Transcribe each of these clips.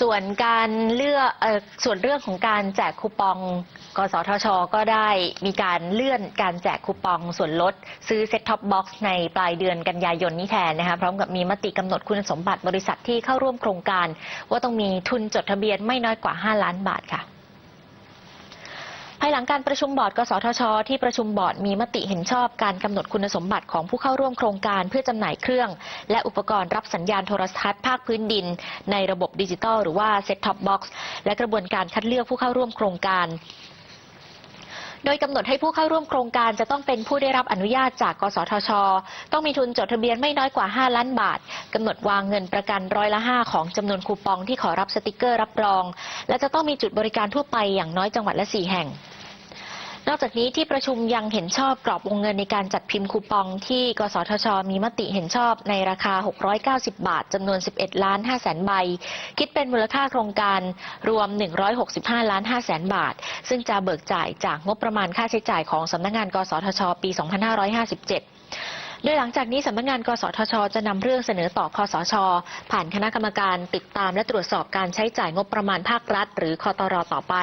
ส่วนการเลือกเอ่อส่วนเรื่องของการแจกคูปอง กสทช ก็ได้มีการเลื่อนการแจกคูปองส่วนลด ซื้อเซ็ตท็อปบ็อกซ์ในปลายเดือนกันยายนนี้แทนนะคะพร้อมกับมีมติกำหนดคุณสมบัติบริษัทที่เข้าร่วมโครงการ ว่าต้องมีทุนจดทะเบียนไม่น้อยกว่า 5 ล้านบาทค่ะ ภายหลังการประชุมบอร์ด กสทช ที่ประชุมบอร์ดมีมติเห็นชอบการกำหนดคุณสมบัติของผู้เข้าร่วมโครงการเพื่อจำหน่ายเครื่อง และอุปกรณ์รับสัญญาณโทรทัศน์ภาคพื้นดิน ในระบบดิจิตอลหรือว่า Set Top Box และกระบวนการคัดเลือกผู้เข้าร่วมโครงการโดยกำหนดให้ผู้เข้าร่วมโครงการจะต้องเป็นผู้ได้รับอนุญาตจาก กสทช ต้องมีทุนจดทะเบียนไม่น้อยกว่า 5 ล้านบาท กำหนดวางเงินประกันร้อยละ 5 ของจำนวนคูปองที่ขอรับสติกเกอร์รับรอง และจะต้องมีจุดบริการทั่วไปอย่างน้อยจังหวัดละ 4 แห่ง นอกจากนี้ที่ประชุมยังเห็นชอบกรอบวงเงินในการจัดพิมพ์คูปองที่กสทช มีมติเห็นชอบในราคา 690 บาทจำนวน 11 ล้าน5แสนใบ คิดเป็นมูลค่าโครงการรวม 165 ล้าน5แสนบาท ซึ่งจะเบิกจ่ายจากงบประมาณค่าใช้จ่ายของสำนักงาน กสทช ปี 2557โดยหลังจากนี้สำนักงาน กสทช จะนำเรื่องเสนอต่อคอสช ผ่านคณะกรรมการติดตามและตรวจสอบการใช้จ่ายงบประมาณภาครัฐ หรือคอตรอต่อไป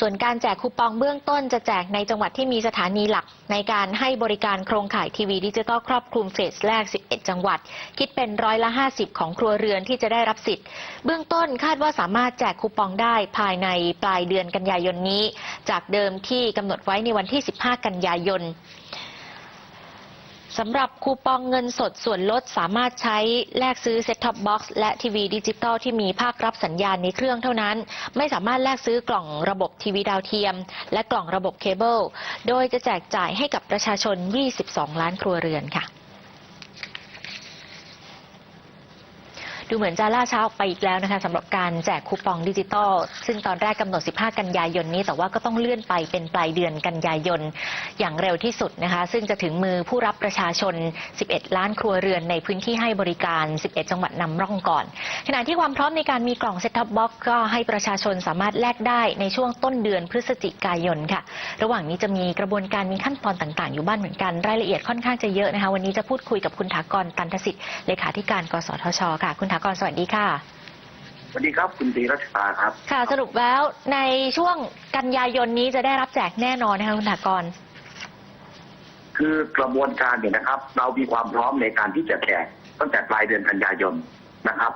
ส่วนการแจกคูปองเบื้องต้นจะแจกในจังหวัดที่มีสถานีหลัก ในการให้บริการโครงข่ายทีวีดิจิตอลครอบคลุมเฟสแรก 11 จังหวัด คิดเป็นร้อยละ 50 ของครัวเรือนที่จะได้รับสิทธิ์ เบื้องต้นคาดว่าสามารถแจกคูปองได้ภายในปลายเดือนกันยายนนี้ จากเดิมที่กำหนดไว้ในวันที่ 15 กันยายน สำหรับคูปองเงินสดส่วนลดสามารถใช้แลกซื้อเซ็ตท็อปบ็อกซ์และทีวีดิจิตอลที่มีภาครับสัญญาณในเครื่องเท่านั้น ไม่สามารถแลกซื้อกล่องระบบทีวีดาวเทียม และกล่องระบบเคเบิล โดยจะแจกจ่ายให้กับประชาชน 22 ล้านครัวเรือนค่ะ ดูเหมือนจะล่าช้าออกไปอีกแล้วนะคะสำหรับการแจกคูปองดิจิตอล ซึ่งตอนแรกกำหนด 15 กันยายนนี้ แต่ว่าก็ต้องเลื่อนไปเป็นปลายเดือนกันยายน อย่างเร็วที่สุดนะคะ ซึ่งจะถึงมือผู้รับประชาชน 11 ล้านครัวเรือนในพื้นที่ให้บริการ 11 จังหวัดนำร่องก่อน ขณะที่ความพร้อมในการมีกล่องเซ็ตท็อปบ็อกก็ให้ประชาชนสามารถแลกได้ในช่วงต้นเดือนพฤศจิกายนค่ะ ระหว่างนี้จะมีกระบวนการมีขั้นตอนต่าง ๆ อยู่บ้านเหมือนกัน รายละเอียดค่อนข้างจะเยอะนะคะ วันนี้จะพูดคุยกับคุณถากรตันทสิทธิ์เลขาธิการ กสทช ค่ะคุณถากรสวัสดีค่ะสวัสดีครับคุณตรีรัชตาครับ ค่ะ สรุปแล้วในช่วงกันยายนนี้จะได้รับแจกแน่นอนนะคะคุณถากรคือกระบวนการเนี่ยนะครับ เรามีความพร้อมในการที่จะแจกตั้งแต่ปลายเดือนกันยายนนะครับ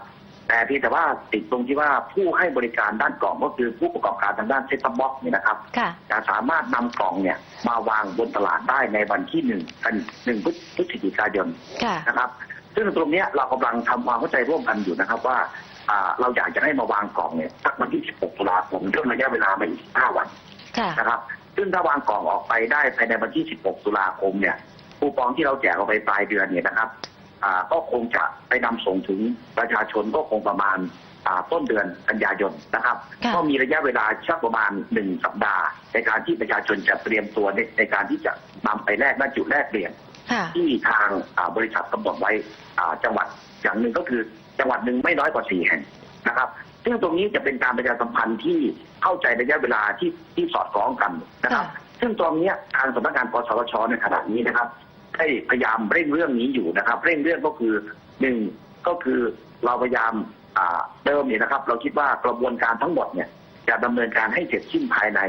แต่เพียงแต่ว่าติดตรงที่ว่าผู้ให้บริการด้านกล่องก็คือผู้ประกอบการทางด้านเซ็ตท็อปบ็อกซ์เนี่ยนะครับค่ะจะสามารถนำกล่องเนี่ยมาวางบนตลาดได้ในวันที่หนึ่งกันหนึ่งพฤศจิกายนค่ะนะครับ ซึ่งตรงเนี้ยเรากำลังทำความเข้าใจร่วมกันอยู่นะครับว่าอ่าเราอยากจะให้มาวางกล่องเนี่ยสักวันที่ 16 ตุลาคมย่นระยะเวลามาอีก 5 วันค่ะนะครับซึ่งถ้าวางกล่องออกไปได้ภายในวันที่ 16 ตุลาคมเนี่ยคูปองที่เราแจกออกไปปลายเดือนเนี่ยนะครับอ่าก็คงจะไปนำส่งถึงประชาชนก็คงประมาณอ่าต้นเดือนกันยายนนะครับค่ะก็มีระยะเวลาชักประมาณหนึ่งสัปดาห์ ในการที่ประชาชนจะเตรียมตัวในในการที่จะนำไปแลกบรรจุแลกเปลี่ยนค่ะ ที่ทางอ่าบริษัทกำหนดไว้อ่าจังหวัดอย่างหนึ่งก็คือจังหวัดหนึ่งไม่น้อยกว่าสี่แห่งนะครับ ซึ่งตรงนี้จะเป็นการประชาสัมพันธ์ที่เข้าใจระยะเวลาที่ที่สอดคล้องกันนะครับค่ะซึ่งตรงเนี้ยทางสำนักงานกสทชในขณะนี้นะครับได้พยายามเร่งเรื่องนี้อยู่นะครับ เร่งเรื่องก็คือหนึ่งก็คือเราพยายามอ่าเดิมเนี่ยนะครับ เราคิดว่ากระบวนการทั้งหมดเนี่ยจะดำเนินการให้เสร็จสิ้นภายใน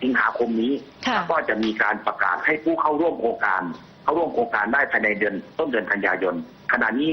สิงหาคมนี้ค่ะแล้วก็จะมีการประกาศให้ผู้เข้าร่วมโครงการ เข้าร่วมโครงการได้ภายในเดือนต้นเดือนกันยายนขณะนี้